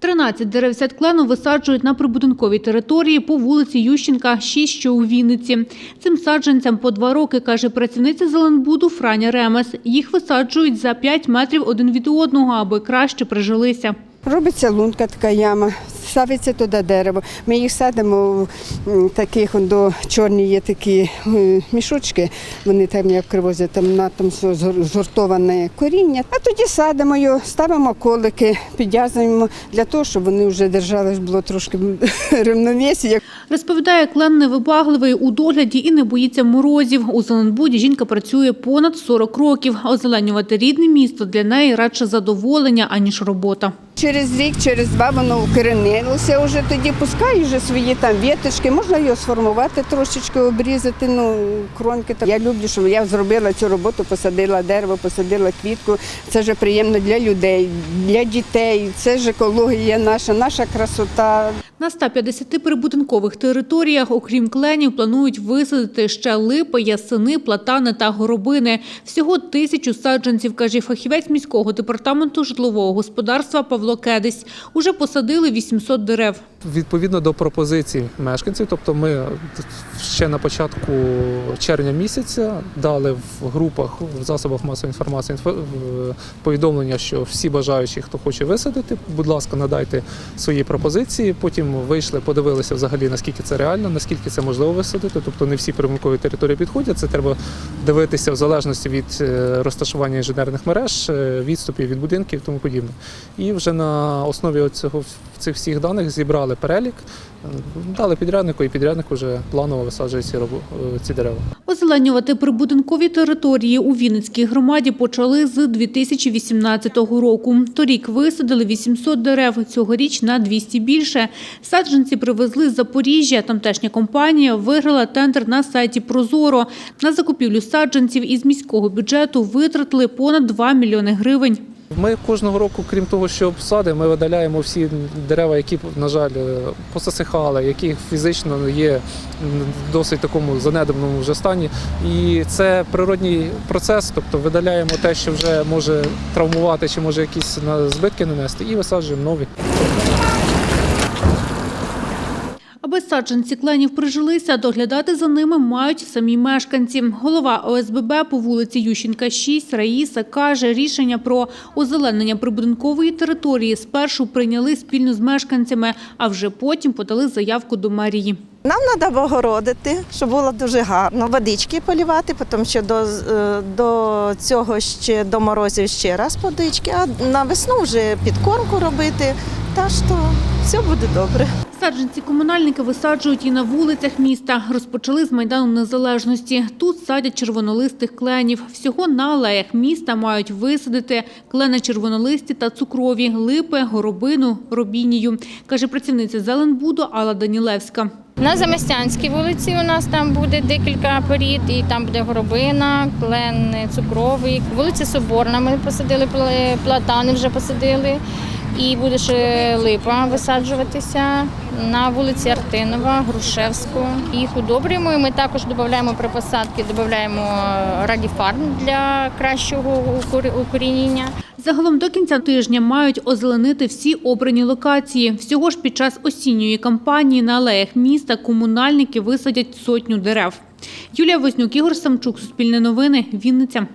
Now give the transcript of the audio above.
13 дерев садклену висаджують на прибудинковій території по вулиці Ющенка, 6, що у Вінниці. Цим саджанцям по два роки, каже працівниця Зеленбуду Франя Ремес. Їх висаджують за 5 метрів один від одного, аби краще прижилися. Робиться лунка, така яма, ставиться туди дерево. Ми їх садимо в таких до чорні є такі е, мішочки, вони там як привозять, там на там згор- згуртоване коріння. А тоді садимо його, ставимо колики, підв'язуємо для того, щоб вони вже держались, було трошки рівновесі. Розповідає, клен невибагливий у догляді і не боїться морозів. У Зеленбуді жінка працює понад 40 років. Озеленювати рідне місто для неї радше задоволення, аніж робота. Через рік, через два воно укоренилося, вже тоді пускай вже свої там віточки, можна його сформувати, трошечки обрізати, ну, кронки. Я люблю, що я зробила цю роботу, посадила дерево, посадила квітку. Це вже приємно для людей, для дітей. Це ж екологія наша, наша красота. На 150 прибудинкових територіях, окрім кленів, планують висадити ще липи, ясени, платани та горобини. Всього тисячу саджанців, каже фахівець міського департаменту житлового господарства Павло Кедись. Уже посадили 800 дерев. Відповідно до пропозицій мешканців, тобто ми ще на початку червня місяця дали в групах в засобах масової інформації інфо- повідомлення, що всі бажаючі, хто хоче висадити, будь ласка, надайте свої пропозиції. Потім вийшли, подивилися взагалі наскільки це реально, наскільки це можливо висадити. Тобто не всі прибудинкові території підходять. Це треба дивитися в залежності від е, розташування інженерних мереж, е, відступів від будинків і тому подібне. І вже на основі цього цих всіх даних зібрали перелік, дали підряднику, і підрядник вже планово висаджує ці е, ці дерева. Озеленювати прибудинкові території у Вінницькій громаді почали з 2018 року. Торік висадили 800 дерев, цьогоріч на 200 більше. Саджанці привезли з Запоріжжя. Тамтешня компанія виграла тендер на сайті Прозоро. На закупівлю саджанців із міського бюджету витратили понад 2 мільйони гривень. Ми кожного року, крім того, що обсади, ми видаляємо всі дерева, які, на жаль, е, посасихали, які фізично є в досить такому занедбаному вже стані. І це природній процес, тобто видаляємо те, що вже може травмувати чи може якісь збитки нанести, і висаджуємо нові. Аби саджанці кленів прижилися, доглядати за ними мають самі мешканці. Голова ОСББ по вулиці Ющенка, 6 Раїса каже, рішення про озеленення прибудинкової території спершу прийняли спільно з мешканцями, а вже потім подали заявку до мерії. Нам треба огородити, щоб було дуже гарно. Водички полівати, тому що до, е, до цього ще до морозів ще раз водички, а на весну вже підкормку робити. Так що все буде добре. Саджанці комунальники висаджують і на вулицях міста. Розпочали з Майдану Незалежності. Тут садять червонолистих кленів. Всього на алеях міста мають висадити клени червонолисті та цукрові, липи, горобину, робінію, каже працівниця Зеленбуду Алла Данілевська. На Заместянській вулиці у нас там буде декілька порід, і там буде горобина, клен цукровий. Вулиця Соборна ми посадили пла- платани, вже посадили. І буде ще липа висаджуватися на вулиці Артинова, Грушевську. Їх удобрюємо. І ми також додаємо при посадці, додаємо радіфарм для кращого укорі- укорінення. Загалом до кінця тижня мають озеленити всі обрані локації. Всього ж під час осінньої кампанії на алеях міста комунальники висадять сотню дерев. Юлія Вознюк, Ігор Самчук, Суспільне новини, Вінниця.